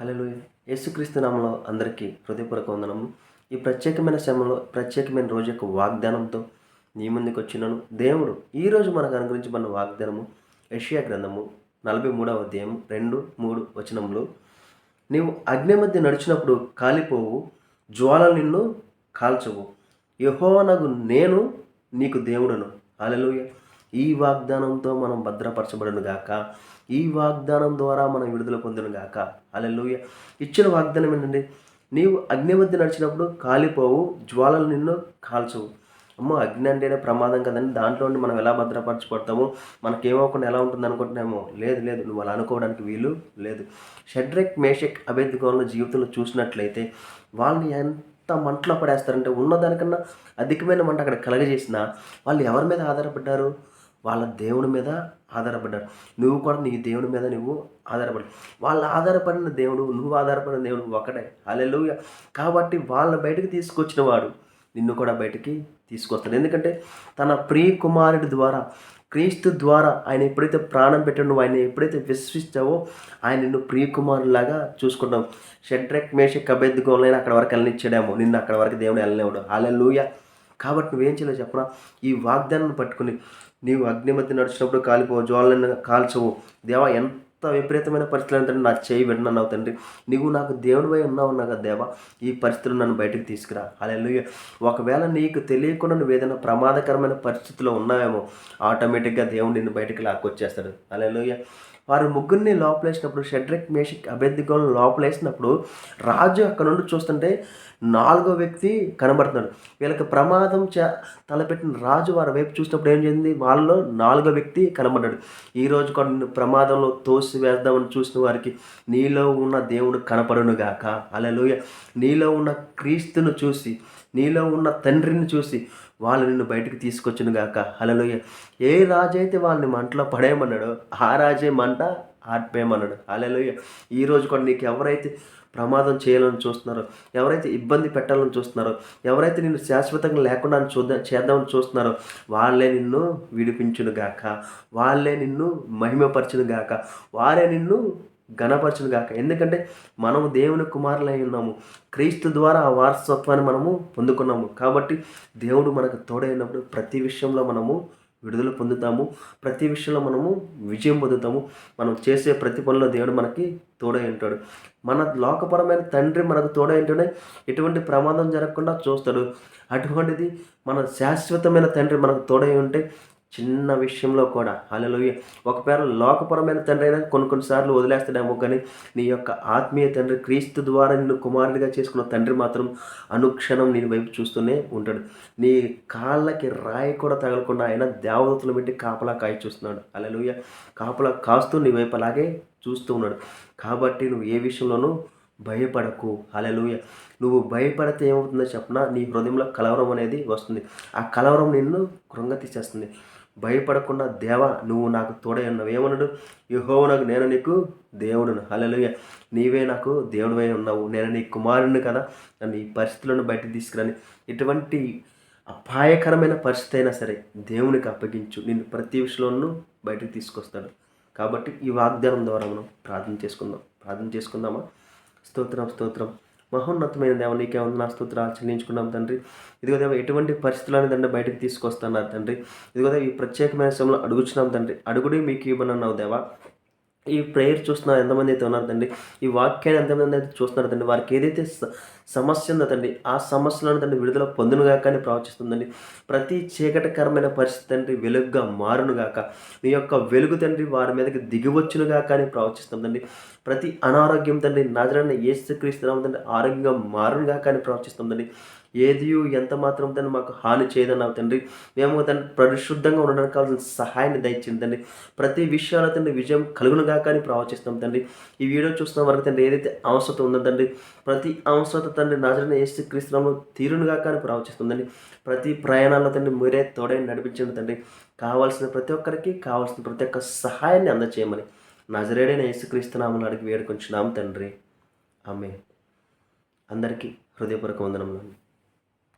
Hello యేసుక్రీస్తు నామంలో అందరికీ హృదయపూర్వక వందనము ఈ ప్రత్యేకమైన సమయంలో ప్రత్యేకమైన రోజు యొక్క వాగ్దానంతో నీ ముందుకు వచ్చినాను. దేవుడు ఈరోజు మనకు అనుగ్రహించబడిన వాగ్దానము యషియా గ్రంథము నలభై మూడవ అధ్యాయం రెండు మూడు వచనములు. నీవు అగ్ని మధ్య నడిచినప్పుడు కాలిపోవు జ్వాలలు నిన్ను కాల్చవు. యహోవనగు నేను నీకు దేవుడను. అలలుయ ఈ వాగ్దానంతో మనం భద్రపరచబడను గాక. ఈ వాగ్దానం ద్వారా మనం విడుదల పొందును గాక. అలలుయ ఇచ్చిన వాగ్దానం ఏంటంటే నీవు అగ్ని మధ్య నడిచినప్పుడు కాలిపోవు జ్వాలలు నిన్ను కాల్చవు. అమ్మో అగ్ని అంటేనే ప్రమాదం కదండి. దాంట్లో నుండి మనం ఎలా భద్రపరచబడతాము? మనకేమవకుండా ఎలా ఉంటుంది అనుకుంటున్నామో? లేదు లేదు. నువ్వు అలా అనుకోవడానికి వీలు లేదు. షడ్రెక్ మేషక్ అభేద్గోళ్ళ జీవితంలో చూసినట్లయితే వాళ్ళని ఎంత మంటలో పడేస్తారంటే ఉన్నదానికన్నా అధికమైన మంట అక్కడ కలగజేసిన వాళ్ళు ఎవరి మీద ఆధారపడ్డారు? వాళ్ళ దేవుని మీద ఆధారపడ్డారు. నువ్వు కూడా నీ దేవుని మీద నువ్వు ఆధారపడి. వాళ్ళు ఆధారపడిన దేవుడు నువ్వు ఆధారపడిన దేవుడు ఒకటే. అలెలు కాబట్టి వాళ్ళ బయటకు తీసుకొచ్చిన వాడు నిన్ను కూడా బయటికి తీసుకొస్తాడు. ఎందుకంటే తన ప్రియ కుమారుడి ద్వారా క్రీస్తు ద్వారా ఆయన ఎప్పుడైతే ప్రాణం పెట్టాడు నువ్వు ఆయన ఎప్పుడైతే విశ్వసిస్తావో ఆయన నిన్ను ప్రియ కుమారులాగా చూసుకుంటాం షెడ్రెక్ మేష అభ్యర్థిగోలైనా అక్కడ వరకు వెళ్ళనిచ్చాడేమో. నిన్ను అక్కడ వరకు దేవుడు వెళ్ళలేవాడు లూయ కాబట్టి నువ్వేం చేయాలో చెప్పరా? ఈ వాగ్దానాన్ని పట్టుకుని నీవు అగ్ని మధ్య నడిచినప్పుడు కాలిపోవు జ్వాలను కాల్చవు. దేవా ఎంత విపరీతమైన పరిస్థితులు అంటే నా చేయి విన్నావు తండ్రి. నీవు నాకు దేవుడిపై ఉన్నావు కదా దేవా. ఈ పరిస్థితులు నన్ను బయటకు తీసుకురా. అలా ఒకవేళ నీకు తెలియకుండా నువ్వు ఏదైనా ప్రమాదకరమైన పరిస్థితిలో ఉన్నావేమో ఆటోమేటిక్గా దేవుడు నిన్ను బయటకు లాక్కొచ్చేస్తాడు. అలా వారు ముగ్గురిని లోపలేసినప్పుడు షెడ్రిక్ మేషిక్ అభ్యర్థిగోలను లోపలేసినప్పుడు రాజు అక్కడ నుండి చూస్తుంటే నాలుగో వ్యక్తి కనబడుతున్నాడు. వీళ్ళకి ప్రమాదం చ తలపెట్టిన రాజు వారి వైపు చూసినప్పుడు ఏం చేసింది వాళ్ళలో నాలుగో వ్యక్తి కనబడ్డాడు. ఈ రోజు కూడా ప్రమాదంలో తోసి వేద్దామని చూసిన వారికి నీలో ఉన్న దేవుడు కనపడునుగాక. అలలోయ నీలో ఉన్న క్రీస్తును చూసి నీలో ఉన్న తండ్రిని చూసి వాళ్ళు నిన్ను బయటకు తీసుకొచ్చును గాక హలలోయ ఏ రాజైతే వాళ్ళని మంటలో పడేయమన్నాడో ఆ రాజే మంట ఆర్పేయమన్నాడు అలెలు ఈరోజు కూడా నీకు ఎవరైతే ప్రమాదం చేయాలని చూస్తున్నారో ఎవరైతే ఇబ్బంది పెట్టాలని చూస్తున్నారో ఎవరైతే నిన్ను శాశ్వతంగా లేకుండా చూద్దాం చేద్దామని చూస్తున్నారో వాళ్ళే నిన్ను విడిపించును గాక వాళ్ళే నిన్ను మహిమపరచును గాక వారే నిన్ను ఘనపరచును గాక ఎందుకంటే మనము దేవుని కుమారులై ఉన్నాము. క్రీస్తు ద్వారా ఆ వారసత్వాన్ని మనము పొందుకున్నాము. కాబట్టి దేవుడు మనకు తోడైనప్పుడు ప్రతి విషయంలో మనము విడుదల పొందుతాము. ప్రతి విషయంలో మనము విజయం పొందుతాము. మనం చేసే ప్రతి పనిలో దేవుడు మనకి తోడై ఉంటాడు. మన లోకపరమైన తండ్రి మనకు తోడై ఉంటేనే ఎటువంటి ప్రమాదం జరగకుండా చూస్తాడు. అటువంటిది మన శాశ్వతమైన తండ్రి మనకు తోడై ఉంటే చిన్న విషయంలో కూడా అలలోయ ఒకవేళ లోకపరమైన తండ్రి అయినా కొన్ని కొన్నిసార్లు వదిలేస్తాడేమో కానీ నీ యొక్క ఆత్మీయ తండ్రి క్రీస్తు ద్వారా నిన్ను కుమారుడిగా చేసుకున్న తండ్రి మాత్రం అనుక్షణం నీ వైపు చూస్తూనే ఉంటాడు. నీ కాళ్ళకి రాయి కూడా తగలకుండా ఆయన దేవదత్తులు పెట్టి కాపలా కాయ చూస్తున్నాడు. అలలోయ కాపలా కాస్తూ నీ వైపు అలాగే చూస్తూ ఉన్నాడు. కాబట్టి నువ్వు ఏ విషయంలోనూ భయపడకు. అలలుయ నువ్వు భయపడితే ఏమవుతుందో చెప్పిన? నీ హృదయంలో కలవరం అనేది వస్తుంది. ఆ కలవరం నిన్ను కృంగతీసేస్తుంది భయపడకుండా దేవా నువ్వు నాకు తోడై ఉన్నావు. ఏమన్నాడు? యహోవనకు నేను నీకు దేవుడును. అలలుయ నీవే నాకు దేవుడివై ఉన్నావు. నేను నీ కుమారుని కదా నన్ను ఈ పరిస్థితులను బయట తీసుకురాని ఎటువంటి అపాయకరమైన పరిస్థితి అయినా సరే దేవునికి అప్పగించు. నిన్ను ప్రతి విషయంలోనూ బయటకు తీసుకొస్తాడు. కాబట్టి ఈ వాగ్దానం ద్వారా మనం ప్రార్థన చేసుకుందాం. ప్రార్థన చేసుకుందామా? స్తోత్రం స్తోత్రం. మహోన్నతమైన దేవ నీకే ఉంది నా స్తోత్రాలు చెల్లించుకున్నాం తండ్రి. ఇదిగో దేవ ఎటువంటి పరిస్థితులను తండ్రి బయటకు తీసుకొస్తున్నారు తండ్రి. ఇదిగో దేవ ఈ ప్రత్యేకమైన సమయంలో అడుగుచున్నాం తండ్రి. అడుగుడి మీకు ఇవ్వనన్నావు దేవా. ఈ ప్రేయర్ చూస్తున్న ఎంతమంది అయితే ఉన్నారు తండ్రి ఈ వాక్యాన్ని ఎంతమంది అయితే చూస్తున్నారు తండ్రి వారికి ఏదైతే సమస్య ఉందో తండ్రి ఆ సమస్యలను తండ్రి విడుదల పొందునుగా కానీ ప్రవచిస్తుందండి ప్రతి చీకటికరమైన పరిస్థితి తండ్రి వెలుగుగా మారునుగాక నీ యొక్క వెలుగు తండ్రి వారి మీదకి దిగివచ్చునుగా కానీ ప్రవచిస్తుందండి ప్రతి అనారోగ్యం తండ్రి నజరన్న ఏసుక్రీస్తున్నాం తండ్రి ఆరోగ్యంగా మారునుగా కానీ ప్రవచిస్తుందండి ఏది ఎంత మాత్రం తను మాకు హాని చేయదన్నావు తండ్రి. మేము తను పరిశుద్ధంగా ఉండడానికి కావాల్సిన సహాయాన్ని దయచింది తండ్రి. ప్రతి విషయాల్లో తండ్రి విజయం కలుగునుగా కానీ ప్రవచిస్తాం తండ్రి. ఈ వీడియో చూస్తున్న వరకు తండ్రి ఏదైతే అవసరం ఉందో తండ్రి ప్రతి అవసరత తండ్రి నాజరైన ఏసు క్రీస్తునంలో తీరునుగా కానీ ప్రవచిస్తుందండి ప్రతి ప్రయాణాల్లో తండ్రి మీరే తోడై నడిపించండి తండ్రి. కావాల్సిన ప్రతి ఒక్కరికి కావాల్సిన ప్రతి ఒక్క సహాయాన్ని అందచేయమని నజరేడైన యేసుక్రీస్తునామని అడిగి వేడుకొంచున్నాం తండ్రి. ఆమె అందరికీ హృదయపూర్వక వందనములు.